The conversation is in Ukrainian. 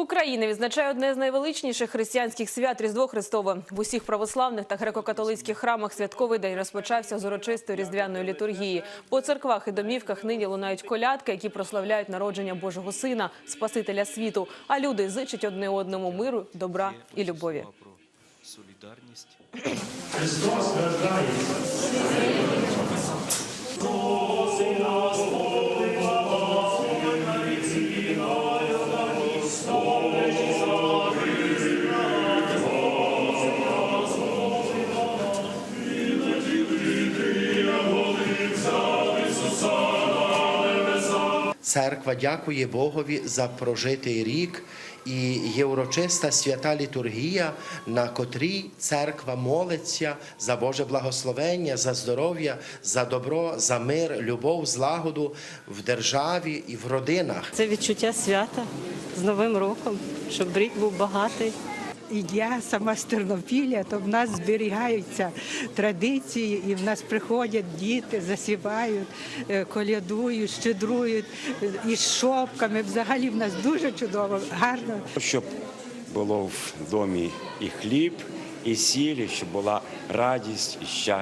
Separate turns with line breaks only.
Україна відзначає одне з найвеличніших християнських свят Різдво Христове. В усіх православних та греко-католицьких храмах святковий день розпочався з урочистої різдвяної літургії. По церквах і домівках нині лунають колядки, які прославляють народження Божого Сина, Спасителя світу. А люди зичать одне одному миру, добра і любові.
Про солідарність.
Церква дякує Богові за прожитий рік, і є урочиста свята літургія, на котрій церква молиться за Боже благословення, за здоров'я, за добро, за мир, любов, злагоду в державі і в родинах.
Це відчуття свята з Новим роком, щоб рік був багатий.
І я сама з Тернопілля, то в нас зберігаються традиції, і в нас приходять діти, засівають, е, колядують, щедрують із шопками. Взагалі в нас дуже чудово, гарно.
щоб було в домі і хліб, і сіль, щоб була радість і щастя.